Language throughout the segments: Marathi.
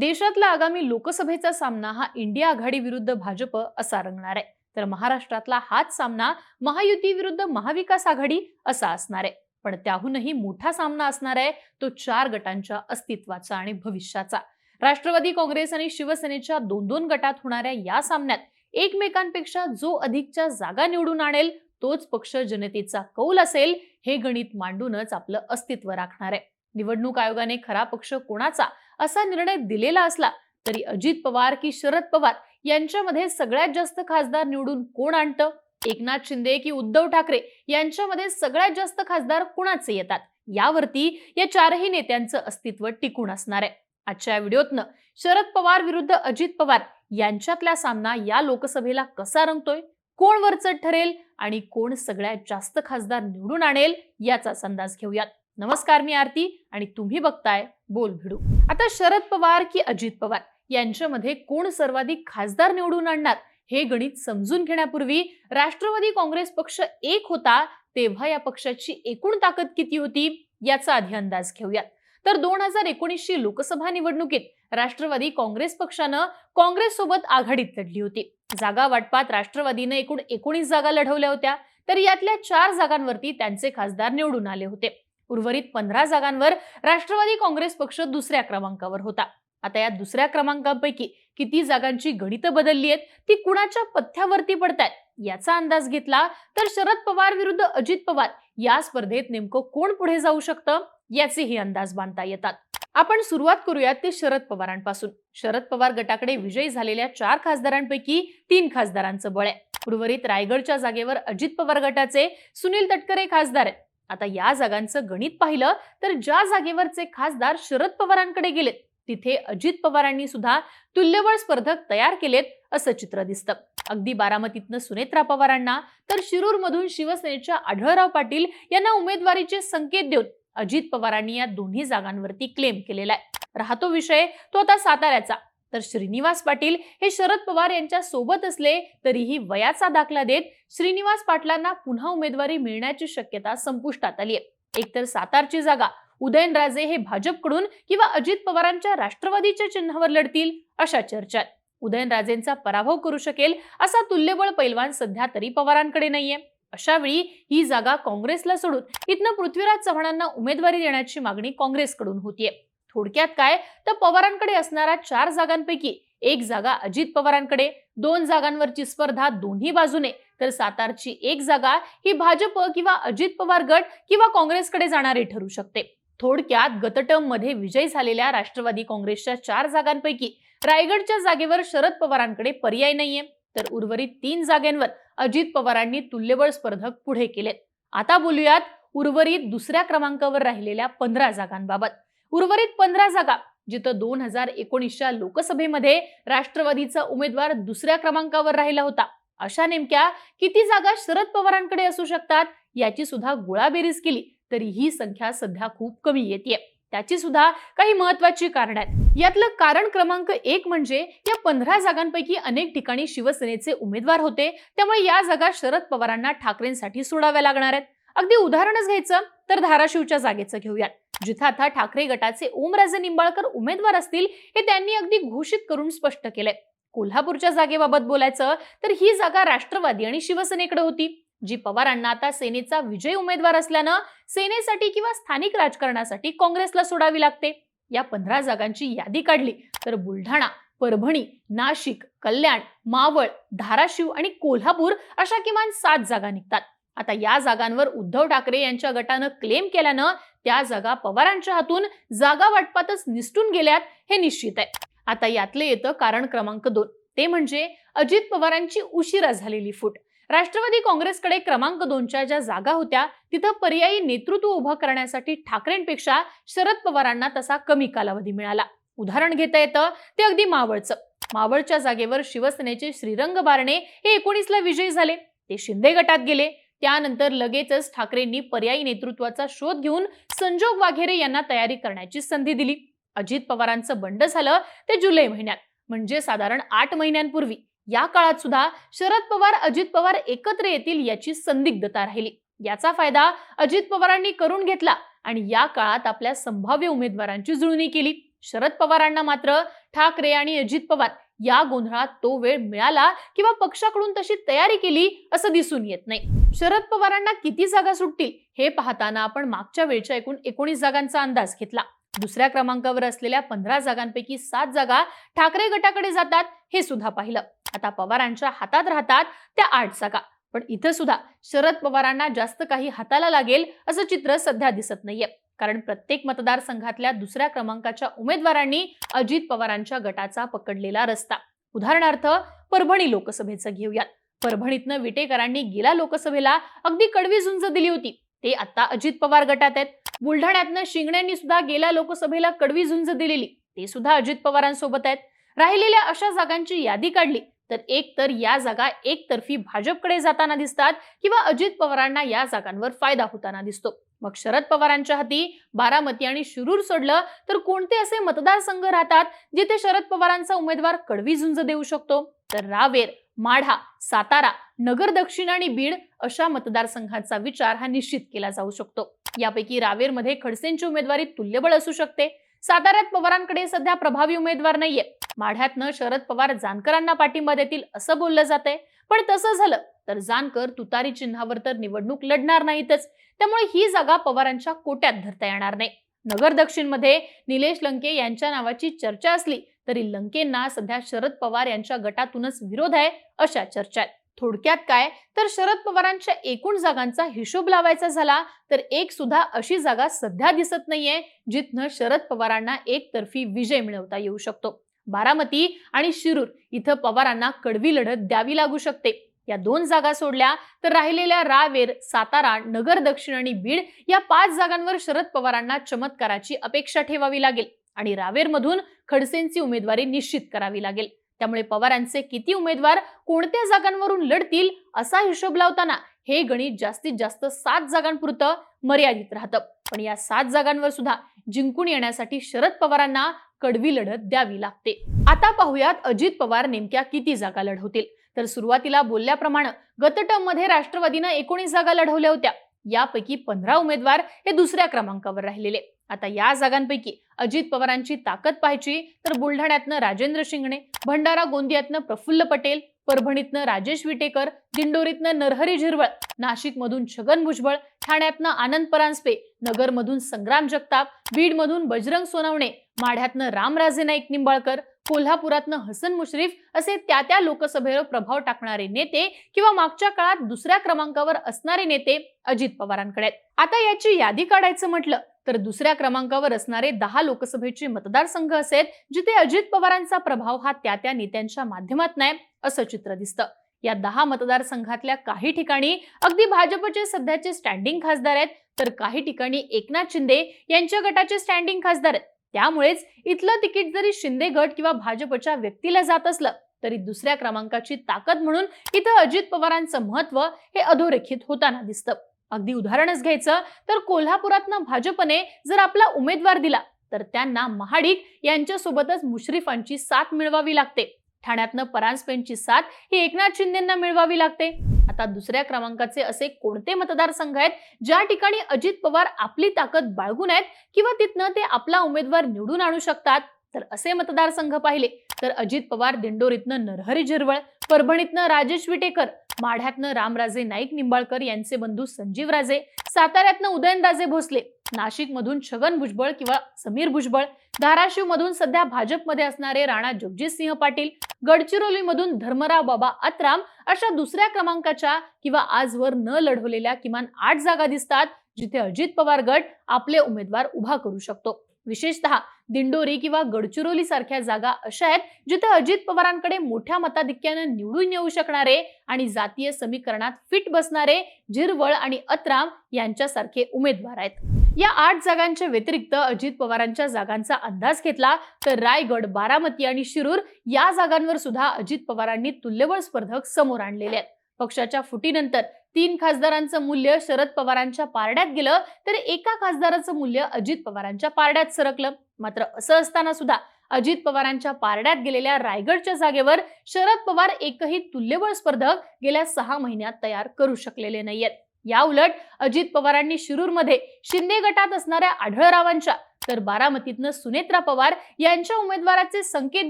देशातला आगामी लोकसभेचा सामना हा इंडिया आघाडी विरुद्ध भाजप असा रंगणार आहे. तर महाराष्ट्रातला हाच सामना महायुती विरुद्ध महाविकास आघाडी असा असणार आहे. पण त्याहूनही मोठा सामना असणार आहे तो चार गटांच्या अस्तित्वाचा आणि भविष्याचा. राष्ट्रवादी काँग्रेस आणि शिवसेनेच्या दोन दोन गटात होणाऱ्या या सामन्यात एकमेकांपेक्षा जो अधिकच्या जागा निवडून आणेल तोच पक्ष जनतेचा कौल असेल हे गणित मांडूनच आपलं अस्तित्व राखणार आहे. निवडणूक आयोगाने खरा पक्ष कोणाचा? असा निर्णय दिलेला असला तरी अजित पवार की शरद पवार यांच्यामध्ये सगळ्यात जास्त खासदार निवडून कोण आणतं? एकनाथ शिंदे की उद्धव ठाकरे यांच्यामध्ये सगळ्यात जास्त खासदार कुणाचे येतात? यावरती या चारही नेत्यांचं अस्तित्व टिकून असणार आहे. आजच्या व्हिडिओतनं शरद पवार विरुद्ध अजित पवार यांच्यातला सामना या लोकसभेला कसा रंगतोय? कोण वरचढ ठरेल आणि कोण सगळ्यात जास्त खासदार निवडून आणेल याचाच अंदाज घेऊयात. नमस्कार मी आरती आणि तुम्ही बघताय बोल भिडू. आता शरद पवार की अजित पवार यांच्यामध्ये कोण सर्वाधिक खासदार निवडून आणणार हे गणित समजून घेण्यापूर्वी राष्ट्रवादी काँग्रेस पक्ष एक होता तेव्हा या पक्षाची एकूण ताकद किती होती याचा आधी अंदाज घेऊयात. तर दोन हजार एकोणीसची लोकसभा निवडणुकीत राष्ट्रवादी काँग्रेस पक्षानं काँग्रेस सोबत आघाडीत लढली होती. जागा वाटपात राष्ट्रवादीनं एकूण एकोणीस जागा लढवल्या होत्या. तर यातल्या चार जागांवरती त्यांचे खासदार निवडून आले होते. उर्वरित पंधरा जागांवर राष्ट्रवादी काँग्रेस पक्ष दुसऱ्या क्रमांकावर होता. आता या दुसऱ्या क्रमांकापैकी किती जागांची गणितं बदलली आहेत ती कुणाच्या पथ्यावरती पडतायत याचा अंदाज घेतला तर शरद पवार विरुद्ध अजित पवार या स्पर्धेत नेमकं कोण पुढे जाऊ शकतं याचेही अंदाज बांधता येतात. आपण सुरुवात करूयात ते शरद पवारांपासून. शरद पवार गटाकडे विजयी झालेल्या चार खासदारांपैकी तीन खासदारांचं बळ आहे. उर्वरित रायगडच्या जागेवर अजित पवार गटाचे सुनील तटकरे खासदार आहेत. आता या जागांचं गणित पाहिलं तर ज्या जागेवरचे खासदार शरद पवारांकडे गेलेत तिथे अजित पवारांनी सुद्धा तुल्यबळ स्पर्धक तयार केलेत असं चित्र दिसतं. अगदी बारामतीतनं सुनेत्रा पवारांना तर शिरूर मधून शिवसेनेच्या आढळराव पाटील यांना उमेदवारीचे संकेत देऊन अजित पवारांनी या दोन्ही जागांवरती क्लेम केलेला आहे. राहतो विषय तो आता साताऱ्याचा. तर श्रीनिवास पाटील हे शरद पवार यांच्या सोबत असले तरीही वयाचा दाखला देत श्रीनिवास पाटलांना पुन्हा उमेदवारी मिळण्याची शक्यता संपुष्टात आली आहे एकतर सातारची जागा उदयनराजे हे भाजपकडून किंवा अजित पवारांच्या राष्ट्रवादीच्या चिन्हावर लढतील अशा चर्चा उदयनराजेंचा पराभव करू शकेल असा तुल्यबळ पैलवान सध्या तरी पवारांकडे नाहीये. अशा वेळी ही जागा काँग्रेसला सोडून इथनं पृथ्वीराज चव्हाणांना उमेदवारी देण्याची मागणी काँग्रेसकडून होतीये. थोडक्यात काय? तर पवारांकडे असणाऱ्या चार जागांपैकी एक जागा अजित पवारांकडे दोन जागांवरची स्पर्धा दोन्ही बाजूने. तर सातारची एक जागा ही भाजप किंवा अजित पवार गट किंवा काँग्रेसकडे जाणारी ठरू शकते. थोडक्यात गतटममध्ये विजयी झालेल्या राष्ट्रवादी काँग्रेसच्या चार जागांपैकी रायगडच्या जागेवर शरद पवारांकडे पर्याय नाहीये. तर उर्वरित तीन जागांवर अजित पवारांनी तुल्यबळ स्पर्धक पुढे केलेत. आता बोलूयात उर्वरित दुसऱ्या क्रमांकावर राहिलेल्या पंधरा जागांबाबत. उर्वरित पंधरा जागा जिथं दोन हजार एकोणीसच्या लोकसभेमध्ये राष्ट्रवादीचा उमेदवार दुसऱ्या क्रमांकावर राहिला होता. अशा नेमक्या किती जागा शरद पवारांकडे असू शकतात याची सुद्धा गोळाबेरीज केली तरी ही संख्या सध्या खूप कमी येते त्याची सुद्धा काही महत्वाची कारण आहेत. यातलं कारण क्रमांक एक म्हणजे या पंधरा जागांपैकी अनेक ठिकाणी शिवसेनेचे उमेदवार होते त्यामुळे या जागा शरद पवारांना ठाकरेंसाठी सोडाव्या लागणार आहेत. अगदी उदाहरणच घ्यायचं तर धाराशिवच्या जागेचं घेऊयात. जिथं आता ठाकरे गटाचे ओमराजे निंबाळकर उमेदवार असतील हे त्यांनी अगदी घोषित करून स्पष्ट केलंय. कोल्हापूरच्या जागेबाबत बोलायचं तर ही जागा राष्ट्रवादी आणि शिवसेनेकडे होती. जी पवारांना आता सेनेचा विजय उमेदवार असल्यानं सेनेसाठी किंवा स्थानिक राजकारणासाठी काँग्रेसला सोडावी लागते. या पंधरा जागांची यादी काढली तर बुलढाणा परभणी नाशिक कल्याण मावळ धाराशिव आणि कोल्हापूर अशा किमान सात जागा निघतात. आता या जागांवर उद्धव ठाकरे यांच्या गटानं क्लेम केल्यानं त्या जागा पवारांच्या हातून जागा वाटपातच निसटून गेल्यात हे निश्चित आहे. आता यातलं येतं कारण क्रमांक दोन. ते म्हणजे अजित पवारांची उशिरा झालेली फूट. राष्ट्रवादी काँग्रेसकडे क्रमांक दोनच्या ज्या जागा होत्या तिथं पर्यायी नेतृत्व उभं करण्यासाठी ठाकरेंपेक्षा शरद पवारांना तसा कमी कालावधी मिळाला. उदाहरण घेता येतं ते अगदी मावळचं. मावळच्या जागेवर शिवसेनेचे श्रीरंग बारणे हे एकोणीसला विजयी झाले. ते शिंदे गटात गेले. त्यानंतर लगेचच ठाकरेंनी पर्यायी नेतृत्वाचा शोध घेऊन संजोग वाघेरे यांना तयारी करण्याची संधी दिली. अजित पवारांचं बंड झालं ते जुलै महिन्यात म्हणजे साधारण आठ महिन्यांपूर्वी. या काळात सुद्धा शरद पवार अजित पवार एकत्र येतील याची संदिग्धता राहिली. याचा फायदा अजित पवारांनी करून घेतला आणि या काळात आपल्या संभाव्य उमेदवारांची जुळणी केली. शरद पवारांना मात्र ठाकरे आणि अजित पवार या गोंधळात तो वेळ मिळाला किंवा पक्षाकडून तशी तयारी केली असं दिसून येत नाही. शरद पवारांना किती जागा सुटतील हे पाहताना आपण मागच्या वेळच्या एकूण एकोणीस जागांचा अंदाज घेतला. दुसऱ्या क्रमांकावर असलेल्या पंधरा जागांपैकी सात जागा ठाकरे गटाकडे जातात हे सुद्धा पाहिलं. आता पवारांच्या हातात राहतात त्या आठ जागा. पण इथं सुद्धा शरद पवारांना जास्त काही हाताला लागेल असं चित्र सध्या दिसत नाहीये. कारण प्रत्येक मतदारसंघातल्या दुसऱ्या क्रमांकाच्या उमेदवारांनी अजित पवारांच्या गटाचा पकडलेला रस्ता. उदाहरणार्थ परभणी लोकसभेचं घेऊयात. परभणीतनं विटेकरांनी गेल्या लोकसभेला अगदी कडवी झुंज दिली होती. ते आता अजित पवार गटात आहेत. बुलढाण्यातनं शिंगण्यांनी सुद्धा गेल्या लोकसभेला कडवी झुंज दिलेली. ते सुद्धा अजित पवारांसोबत आहेत. राहिलेल्या अशा जागांची यादी काढली. तर एक तर या जागा एकतर्फी भाजपकडे जाताना दिसतात किंवा अजित पवारांना या जागांवर फायदा होताना दिसतो. मग शरद पवारांच्या हाती बारामती आणि शिरूर सोडलं तर कोणते असे मतदारसंघ राहतात जिथे शरद पवारांचा उमेदवार कडवी झुंज देऊ शकतो? तर रावेर माढा सातारा नगर दक्षिण आणि बीड अशा मतदारसंघांचा विचार हा निश्चित केला जाऊ शकतो. यापैकी रावेरमध्ये खडसेंची उमेदवारी तुल्यबळ असू शकते. साताऱ्यात पवारांकडे सध्या प्रभावी उमेदवार नाहीये. माढ्यातनं शरद पवार जानकरांना पाठिंबा देतील असं बोललं जातंय. पण तसं झालं तर जानकर तुतारी चिन्हावर तर निवडणूक लढणार नाहीतच. त्यामुळे ही जागा पवारांच्या कोट्यात धरता येणार नाही. नगर दक्षिणमध्ये निलेश लंके यांच्या नावाची चर्चा असली तरी लंकेंना सध्या शरद पवार यांच्या गटातूनच विरोध आहे अशा चर्चा आहेत थोडक्यात काय? तर शरद पवारांच्या एकूण जागांचा हिशोब लावायचा झाला तर एक सुद्धा अशी जागा सध्या दिसत नाहीये जिथनं शरद पवारांना एकतर्फी विजय मिळवता येऊ शकतो. बारामती आणि शिरूर इथं पवारांना कडवी लढत द्यावी लागू शकते. या दोन जागा सोडल्या तर राहिलेल्या रावेर सातारा नगर दक्षिण आणि बीड या पाच जागांवर शरद पवारांना चमत्काराची अपेक्षा ठेवावी लागेल आणि रावेरमधून खडसेंची उमेदवारी निश्चित करावी लागेल. त्यामुळे पवारांचे किती उमेदवार कोणत्या जागांवरून लढतील असा हिशोब लावताना हे गणित जास्तीत जास्त सात जागांपुरतं मर्यादित राहतं. पण या सात जागांवर सुद्धा जिंकून येण्यासाठी शरद पवारांना कडवी लढत द्यावी लागते. आता पाहूयात अजित पवार नेमक्या किती जागा लढवतील? तर सुरुवातीला बोलल्याप्रमाणे गतटममध्ये राष्ट्रवादीनं एकोणीस जागा लढवल्या होत्या. यापैकी पंधरा उमेदवार हे दुसऱ्या क्रमांकावर राहिलेले. आता या जागांपैकी अजित पवारांची ताकद पाहायची तर बुलढाण्यातनं राजेंद्र शिंगणे भंडारा गोंदियातनं प्रफुल्ल पटेल परभणीतनं राजेश विटेकर दिंडोरीतनं नरहरी झिरवळ नाशिकमधून छगन भुजबळ ठाण्यातनं आनंद परांजपे नगरमधून संग्राम जगताप बीडमधून बजरंग सोनवणे माढ्यातनं रामराजे नाईक निंबाळकर कोल्हापुरातनं हसन मुश्रीफ असे त्या त्या लोकसभेवर प्रभाव टाकणारे नेते किंवा मागच्या काळात दुसऱ्या क्रमांकावर असणारे नेते अजित पवारांकडे आहेत. आता याची यादी काढायचं म्हटलं तर दुसऱ्या क्रमांकावर असणारे दहा लोकसभेचे मतदारसंघ असेल जिथे अजित पवारांचा प्रभाव हा त्या त्या नेत्यांच्या माध्यमात नाही असं चित्र दिसतं. या दहा मतदारसंघातल्या काही ठिकाणी अगदी भाजपचे सध्याचे स्टँडिंग खासदार आहेत तर काही ठिकाणी एकनाथ शिंदे यांच्या गटाचे स्टँडिंग खासदार आहेत. त्यामुळेच इथलं तिकीट जरी शिंदे गट किंवा भाजपच्या व्यक्तीला जात असलं तरी दुसऱ्या क्रमांकाची ताकद म्हणून इथं अजित पवारांचं महत्त्व हे अधोरेखित होताना दिसतं. अगदी उदाहरणच घ्यायचं तर कोल्हापुरातनं भाजपने जर आपला उमेदवार दिला तर त्यांना महाडिक यांच्यासोबतच मुश्रीफांची साथ मिळवावी लागते. ठाण्यातनं परांजपेंची साथ ही एकनाथ शिंदेना मिळवावी लागते. आता दुसऱ्या क्रमांकाचे असे कोणते मतदारसंघ आहेत ज्या ठिकाणी अजित पवार आपली ताकद बाळगून आहेत किंवा तिथनं ते आपला उमेदवार निवडून आणू शकतात? तर असे मतदारसंघ पाहिले तर अजित पवार दिंडोरीतनं नरहरी झिरवळ परभणीतनं राजेश विटेकर माढ्यातनं रामराजे नाईक निंबाळकर यांचे बंधू संजीव राजे साताऱ्यातनं उदयनराजे भोसले नाशिक मधून छगन भुजबळ किंवा समीर भुजबळ धाराशिव मधून सध्या भाजपमध्ये असणारे राणा जगजितसिंह पाटील गडचिरोली मधून धर्मराव बाबा आत्राम अशा दुसऱ्या क्रमांकाच्या किंवा आजवर न लढवलेल्या किमान आठ जागा दिसतात जिथे अजित पवार गट आपले उमेदवार उभा करू शकतो. विशेषतः दिंडोरी किंवा गडचिरोली सारख्या जागा अशा आहेत जिथे अजित पवारांकडे मोठ्या मताधिक्यानं निवडून येऊ शकणारे आणि जातीय समीकरणात फिट बसणारे झिरवळ आणि अत्राम यांच्यासारखे उमेदवार आहेत. या आठ जागांच्या व्यतिरिक्त अजित पवारांच्या जागांचा अंदाज घेतला तर रायगड बारामती आणि शिरूर या जागांवर सुद्धा अजित पवारांनी तुल्यबळ स्पर्धक समोर आणलेले आहेत. पक्षाच्या फुटीनंतर तीन खासदारांचं मूल्य शरद पवारांच्या पारड्यात गेलं तर एका खासदाराचं मूल्य अजित पवारांच्या पारड्यात सरकलं. मात्र असं असताना सुद्धा अजित पवारांच्या पारड्यात गेलेल्या रायगडच्या जागेवर शरद पवार एकही तुल्यबळ स्पर्धक गेल्या सहा महिन्यात तयार करू शकलेले नाहीयेत. या उलट अजित पवारांनी शिरूरमध्ये शिंदे गटात असणाऱ्या आढळरावांच्या तर बारामतीतनं सुनेत्रा पवार यांच्या उमेदवाराचे संकेत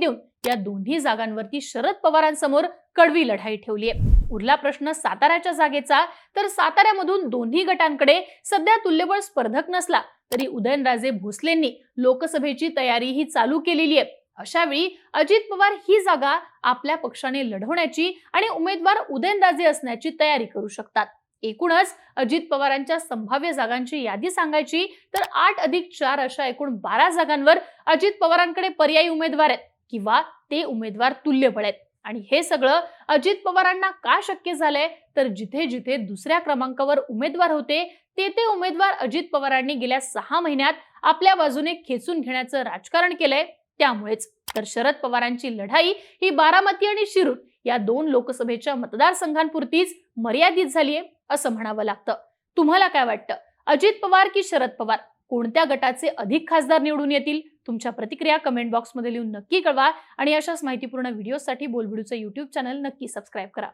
देऊन या दोन्ही जागांवरती शरद पवारांसमोर कडवी लढाई ठेवली आहे उरला प्रश्न साताऱ्याच्या जागेचा तर साताऱ्यामधून दोन्ही गटांकडे सध्या तुल्यबळ स्पर्धक नसला तरी उदयनराजे भोसलेंनी लोकसभेची तयारी ही चालू केलेली आहे अशावेळी अजित पवार ही जागा आपल्या पक्षाने लढवण्याची आणि उमेदवार उदयनराजे असण्याची तयारी करू शकतात. एकूणच अजित पवारांच्या संभाव्य जागांची यादी सांगायची तर आठ अधिक चार अशा एकूण बारा जागांवर अजित पवारांकडे पर्यायी उमेदवार आहेत किंवा ते उमेदवार तुल्यबळ आहेत. आणि हे सगळं अजित पवारांना का शक्य झालंय? तर जिथे जिथे दुसऱ्या क्रमांकावर उमेदवार होते ते ते उमेदवार अजित पवारांनी गेल्या सहा महिन्यात आपल्या बाजूने खेचून घेण्याचं राजकारण केलंय. त्यामुळेच तर शरद पवारांची लढाई ही बारामती आणि शिरूर या दोन लोकसभेच्या मतदारसंघांपुरतीच मर्यादित झालीय. असं म्हणावं लागतं. तुम्हाला काय वाटतं? अजित पवार की शरद पवार? कोणत्या गटाचे अधिक खासदार निवडून येतील? तुमच्या प्रतिक्रिया कमेंट बॉक्समध्ये लिहून नक्की कळवा आणि अशाच माहितीपूर्ण व्हिडिओसाठी बोलबिडूचं युट्यूब चॅनल नक्की सबस्क्राईब करा.